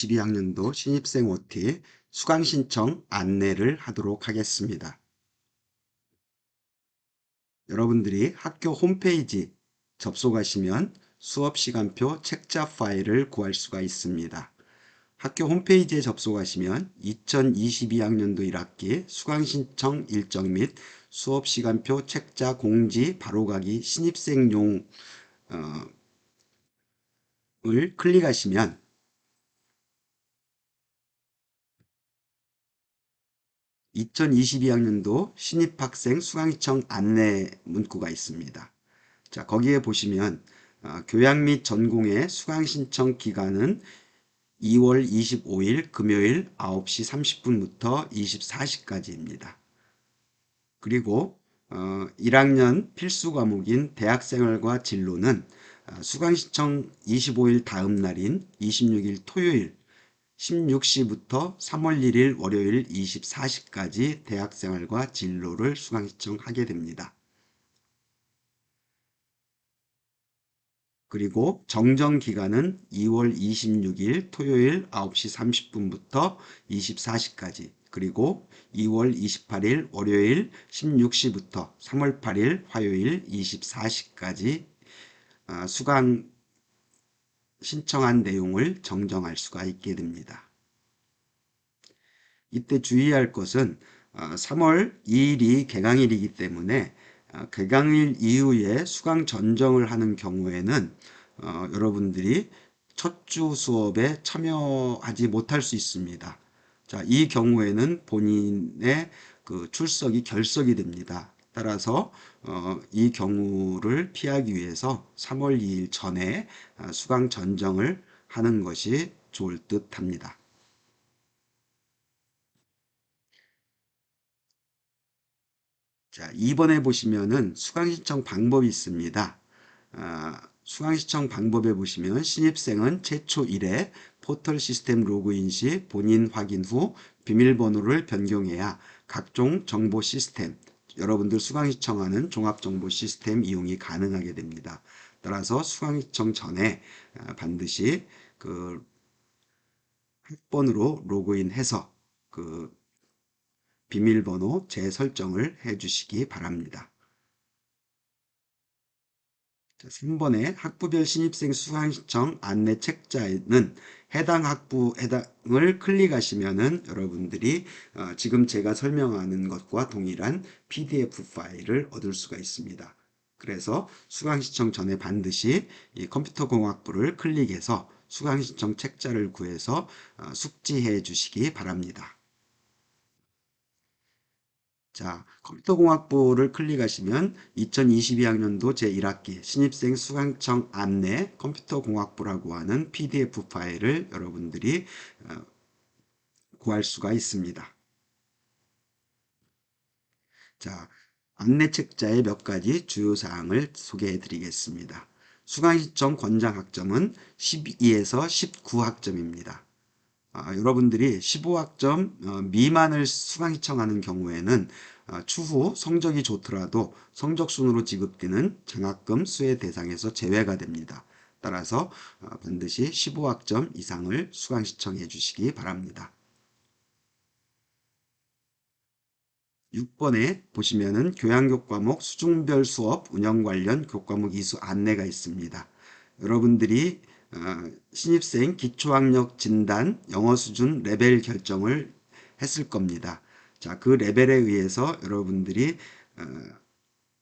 12학년도 신입생 OT 수강 신청 안내를 하도록 하겠습니다. 여러분들이 학교 홈페이지 접속하시면 수업 시간표 책자 파일을 구할 수가 있습니다. 학교 홈페이지에 접속하시면 2022학년도 1학기 수강 신청 일정 및 수업 시간표 책자 공지 바로가기 신입생용 어, 을 클릭하시면 (2022학년도) 신입학생 수강신청 안내 문구가 있습니다. 자 거기에 보시면 어, 교양 및 전공의 수강신청 기간은 2월 25일 금요일 9시 30분부터 24시까지입니다. 그리고 어, 1학년 필수 과목인 대학생활과 진로는 어, 수강신청 25일 다음 날인 26일 토요일 16시부터 3월 1일 월요일 24시까지 대학생활과 진로를 수강 신청하게 됩니다. 그리고 정정 기간은 2월 26일 토요일 9시 30분부터 24시까지 그리고 2월 28일 월요일 16시부터 3월 8일 화요일 24시까지 아, 수강 신청한 내용을 정정할 수가 있게 됩니다. 이때 주의할 것은 3월 아, 2일이 개강일이기 때문에 아, 개강일 이후에 수강 전정을 하는 경우에는 어, 여러분들이 첫 주 수업에 참여하지 못할 수 있습니다. 자, 이 경우에는 본인의 그 출석이 결석이 됩니다. 따라서 어, 이 경우를 피하기 위해서 3월 2일 전에 아, 수강 전정을 하는 것이 좋을 듯 합니다. 자, 2번에 보시면은 수강 신청 방법이 있습니다. 아, 수강 신청 방법에 보시면 신입생은 최초 1회 포털 시스템 로그인 시 본인 확인 후 비밀번호를 변경해야 각종 정보 시스템, 여러분들 수강 신청하는 종합정보 시스템 이용이 가능하게 됩니다. 따라서 수강 신청 전에 아, 반드시 그 학번으로 로그인해서 그 비밀번호 재설정을 해주시기 바랍니다. 3번의 학부별 신입생 수강신청 안내 책자에는 해당 학부 해당을 클릭하시면은 여러분들이 어, 지금 제가 설명하는 것과 동일한 PDF 파일을 얻을 수가 있습니다. 그래서 수강신청 전에 반드시 이 컴퓨터공학부를 클릭해서 수강신청 책자를 구해서 어, 숙지해 주시기 바랍니다. 자, 컴퓨터공학부를 클릭하시면 2022학년도 제1학기 신입생 수강청 안내 컴퓨터공학부라고 하는 PDF 파일을 여러분들이 어, 구할 수가 있습니다. 자, 안내 책자의 몇 가지 주요 사항을 소개해 드리겠습니다. 수강신청 권장 학점은 12에서 19학점입니다. 아, 여러분들이 15학점 어, 미만을 수강 신청하는 경우에는 어, 추후 성적이 좋더라도 성적순으로 지급되는 장학금 수혜 대상에서 제외가 됩니다. 따라서 어, 반드시 15학점 이상을 수강 신청해 주시기 바랍니다. 6번에 보시면은 교양교과목 수중별 수업 운영 관련 교과목 이수 안내가 있습니다. 여러분들이 어, 신입생 기초학력 진단 영어 수준 레벨 결정을 했을 겁니다. 자, 그 레벨에 의해서 여러분들이 어,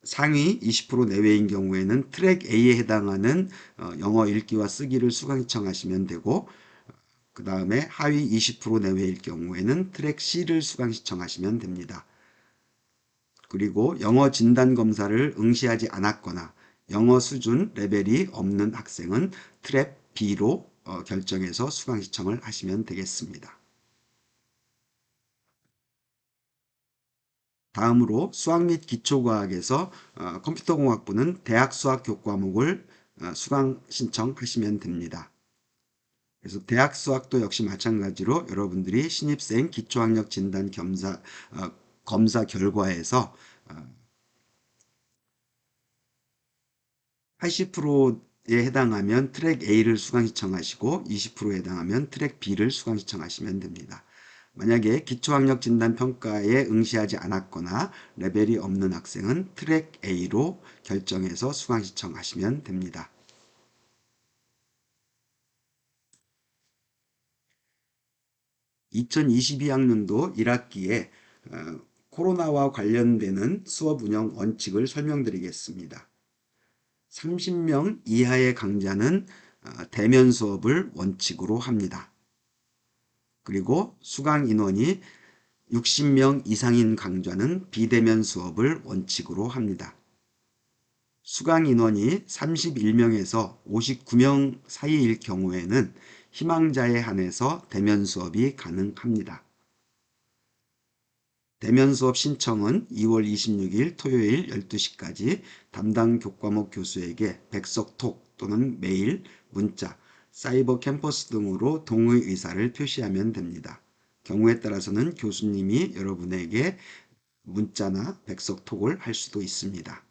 상위 20% 내외인 경우에는 트랙 A에 해당하는 어, 영어 읽기와 쓰기를 수강 신청하시면 되고 그 다음에 하위 20% 내외일 경우에는 트랙 C를 수강 신청하시면 됩니다. 그리고 영어 진단 검사를 응시하지 않았거나 영어 수준 레벨이 없는 학생은 트랩 B로 어, 결정해서 수강 신청을 하시면 되겠습니다. 다음으로 수학 및 기초과학에서 어, 컴퓨터공학부는 대학 수학 교과목을 어, 수강 신청하시면 됩니다. 그래서 대학 수학도 역시 마찬가지로 여러분들이 신입생 기초학력 진단 겸사, 어, 검사 결과에서 어, 80% 해당하면 트랙 A를 수강 신청하시고 20%에 해당하면 트랙 B를 수강 신청하시면 됩니다. 만약에 기초학력 진단 평가에 응시하지 않았거나 레벨이 없는 학생은 트랙 A로 결정해서 수강 신청하시면 됩니다. 2022학년도 1학기에 어, 코로나와 관련되는 수업 운영 원칙을 설명드리겠습니다. 30명 이하의 강좌는 어, 대면 수업을 원칙으로 합니다. 그리고 수강 인원이 60명 이상인 강좌는 비대면 수업을 원칙으로 합니다. 수강 인원이 31명에서 59명 사이일 경우에는 희망자에 한해서 대면 수업이 가능합니다. 대면 수업 신청은 2월 26일 토요일 12시까지 담당 교과목 교수에게 백석톡 또는 메일, 문자, 사이버 캠퍼스 등으로 동의 의사를 표시하면 됩니다. 경우에 따라서는 교수님이 여러분에게 문자나 백석톡을 할 수도 있습니다.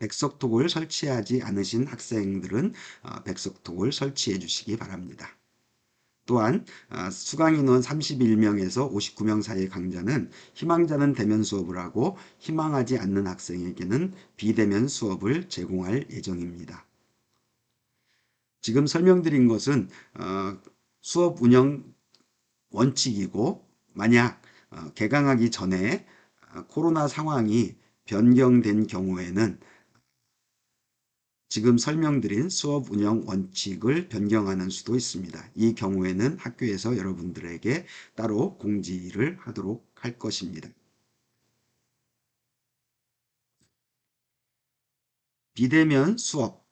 백석톡을 설치하지 않으신 학생들은 어, 백석톡을 설치해 주시기 바랍니다. 또한 어, 수강인원 31명에서 59명 사이의 강좌는 희망자는 대면 수업을 하고 희망하지 않는 학생에게는 비대면 수업을 제공할 예정입니다. 지금 설명드린 것은 어, 수업 운영 원칙이고 만약 개강하기 전에 코로나 상황이 변경된 경우에는 지금 설명드린 수업 운영 원칙을 변경하는 수도 있습니다. 이 경우에는 학교에서 여러분들에게 따로 공지를 하도록 할 것입니다. 비대면 수업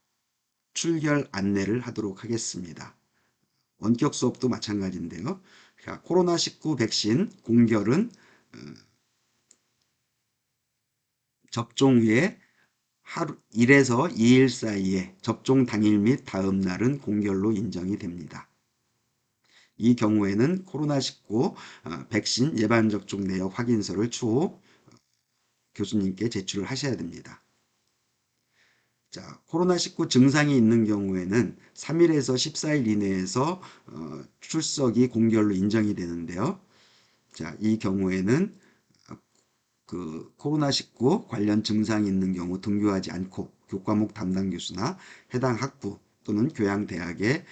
출결 안내를 하도록 하겠습니다. 원격 수업도 마찬가지인데요. 코로나19 백신 공결은 어, 접종 후에 하루 1에서 2일 사이에 접종 당일 및 다음 날은 공결로 인정이 됩니다. 이 경우에는 코로나19 어, 백신 예방 접종 내역 확인서를 추후 교수님께 제출을 하셔야 됩니다. 자, 코로나19 증상이 있는 경우에는 3일에서 14일 이내에서 어, 출석이 공결로 인정이 되는데요. 자, 이 경우에는 그 코로나19 관련 증상이 있는 경우 등교하지 않고 교과목 담당 교수나 해당 학부 또는 교양 대학에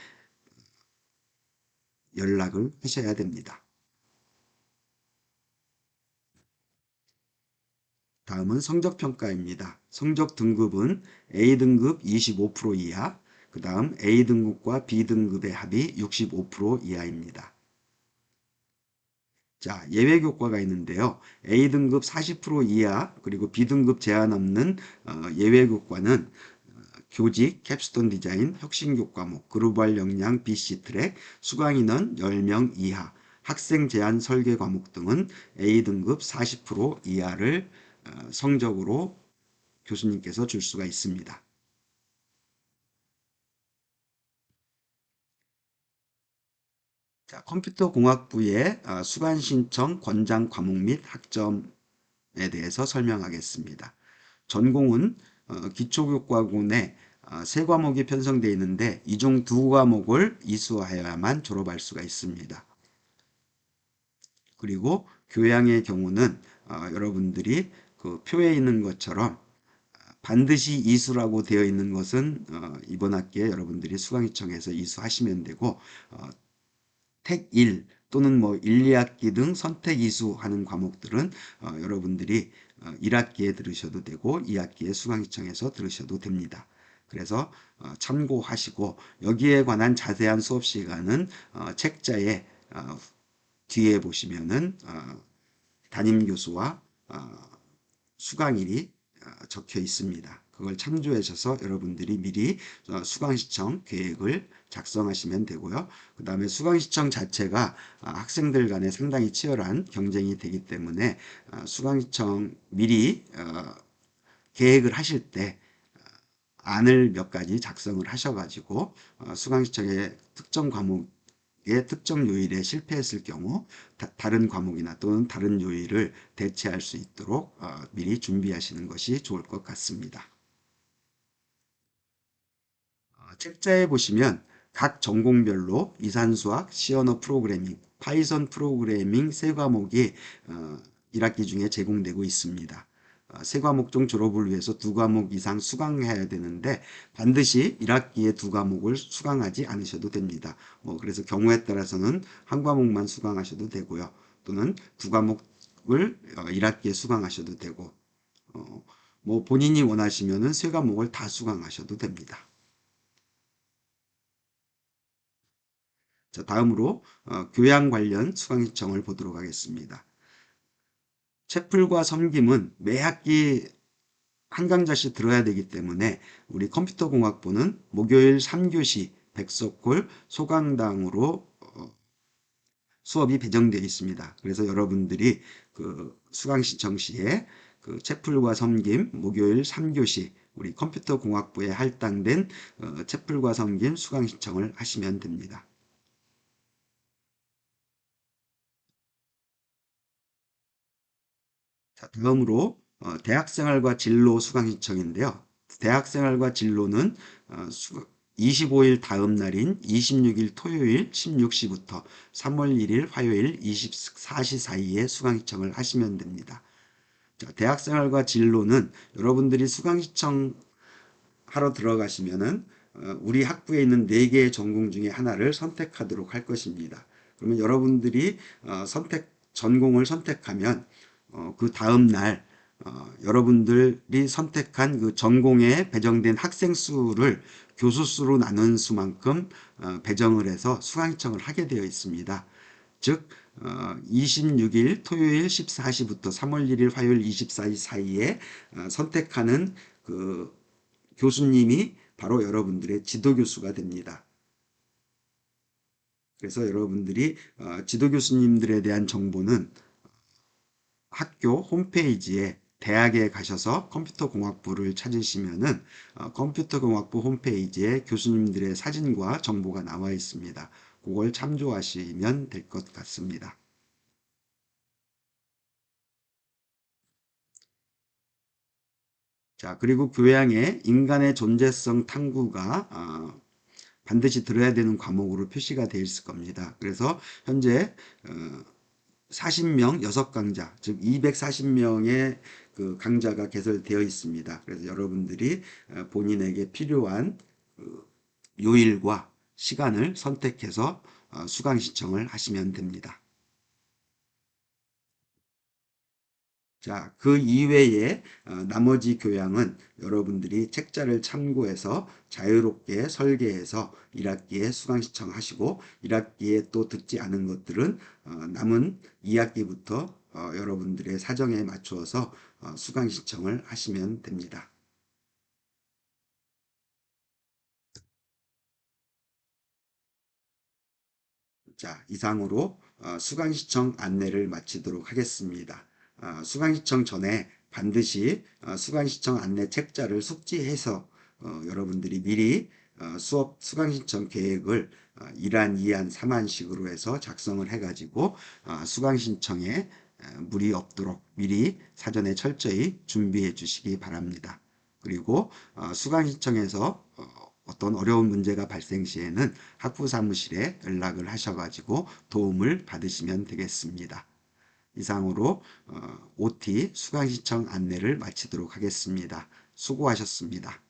연락을 하셔야 됩니다. 다음은 성적평가입니다. 성적 등급은 A등급 25% 이하, 그 다음 A등급과 B등급의 합이 65% 이하입니다. 자, 예외 교과가 있는데요. A등급 40% 이하 그리고 B등급 제한 없는 어, 예외 교과는 어, 교직, 캡스톤 디자인, 혁신 교 과목, 글로벌 역량 BC 트랙, 수강 인원 10명 이하, 학생 제한 설계 과목 등은 A등급 40% 이하를 어, 성적으로 교수님께서 줄 수가 있습니다. 자, 컴퓨터 공학부의 어, 수강 신청 권장 과목 및 학점에 대해서 설명하겠습니다. 전공은 어, 기초교과군에 어, 세 과목이 편성되어 있는데 이 중 두 과목을 이수하여야만 졸업할 수가 있습니다. 그리고 교양의 경우는 여러분들이 그 표에 있는 것처럼 반드시 이수라고 되어 있는 것은 이번 학기에 여러분들이 수강신청해서 이수하시면 되고 택 1 또는 뭐 1, 2학기 등 선택 이수 하는 과목들은 어, 여러분들이 어, 1학기에 들으셔도 되고 2학기에 수강시청에서 들으셔도 됩니다. 그래서 어, 참고하시고 여기에 관한 자세한 수업 시간은 어, 책자에 어, 뒤에 보시면은 어, 담임 교수와 수강일이 적혀 있습니다. 그걸 참조하셔서 여러분들이 미리 수강시청 계획을 작성하시면 되고요. 그 다음에 수강시청 자체가 아, 학생들 간에 상당히 치열한 경쟁이 되기 때문에 아, 수강시청 미리 어, 계획을 하실 때 아, 안을 몇 가지 작성을 하셔가지고 어, 수강시청의 특정 과목 의 특정 요일에 실패했을 경우 다, 른 과목이나 또는 다른 요일을 대체할 수 있도록 어, 미리 준비하시는 것이 좋을 것 같습니다. 책자에 보시면 각 전공별로 이산수학, 시언어 프로그래밍, 파이썬 프로그래밍 세 과목이 어, 1학기 중에 제공되고 있습니다. 어, 세 과목 중 졸업을 위해서 두 과목 이상 수강해야 되는데 반드시 1학기에 두 과목을 수강하지 않으셔도 됩니다. 뭐 그래서 경우에 따라서는 한 과목만 수강하셔도 되고요. 또는 두 과목을 1학기에 수강하셔도 되고 어, 뭐 본인이 원하시면은 세 과목을 다 수강하셔도 됩니다. 자, 다음으로 어, 교양 관련 수강 신청을 보도록 하겠습니다. 채플과 섬김은 매 학기 한 강좌씩 들어야 되기 때문에 우리 컴퓨터공학부는 목요일 3교시 백석골 소강당으로 어, 수업이 배정되어 있습니다. 그래서 여러분들이 그 수강 신청 시에 그 채플과 섬김 목요일 3교시 우리 컴퓨터공학부에 할당된 어, 채플과 섬김 수강 신청을 하시면 됩니다. 자, 다음으로 어, 대학생활과 진로 수강 신청인데요. 대학생활과 진로는 어, 수, 25일 다음 날인 26일 토요일 16시부터 3월 1일 화요일 24시 사이에 수강 신청을 하시면 됩니다. 자, 대학생활과 진로는 여러분들이 수강 신청 하러 들어가시면은 어, 우리 학부에 있는 4개의 전공 중에 하나를 선택하도록 할 것입니다. 그러면 여러분들이 어, 선택 전공을 선택하면 어, 그 다음 날 어, 여러분들이 선택한 그 전공에 배정된 학생 수를 교수 수로 나눈 수만큼 어, 배정을 해서 수강 신청을 하게 되어 있습니다. 즉 26일 토요일 14시부터 3월 1일 화요일 24시 사이에 선택하는 그 교수님이 바로 여러분들의 지도교수가 됩니다. 그래서 여러분들이 지도교수님들에 대한 정보는 학교 홈페이지에 대학에 가셔서 컴퓨터공학부를 찾으시면은 어, 컴퓨터공학부 홈페이지에 교수님들의 사진과 정보가 나와 있습니다. 그걸 참조하시면 될 것 같습니다. 자, 그리고 교양에 인간의 존재성 탐구가 어, 반드시 들어야 되는 과목으로 표시가 되어 있을 겁니다. 그래서 현재 어, 40명 6강자, 즉 240명의 그 강자가 개설되어 있습니다. 그래서 여러분들이 어, 본인에게 필요한 그 요일과 시간을 선택해서 어, 수강 신청을 하시면 됩니다. 자, 그 이외에 어, 나머지 교양은 여러분들이 책자를 참고해서 자유롭게 설계해서 1학기에 수강 신청하시고 1학기에 또 듣지 않은 것들은 어, 남은 2학기부터 어, 여러분들의 사정에 맞추어서 수강 신청을 하시면 됩니다. 자, 이상으로 수강 신청 안내를 마치도록 하겠습니다. 어, 수강 신청 전에 반드시 어, 수강 신청 안내 책자를 숙지해서 어, 여러분들이 미리 수업 수강 신청 계획을 1안, 2안, 3안식으로 해서 작성을 해가지고 수강 신청에 무리 없도록 미리 사전에 철저히 준비해 주시기 바랍니다. 그리고 수강 신청에서 어떤 어려운 문제가 발생 시에는 학부 사무실에 연락을 하셔가지고 도움을 받으시면 되겠습니다. 이상으로 OT 어, 수강 신청 안내를 마치도록 하겠습니다. 수고하셨습니다.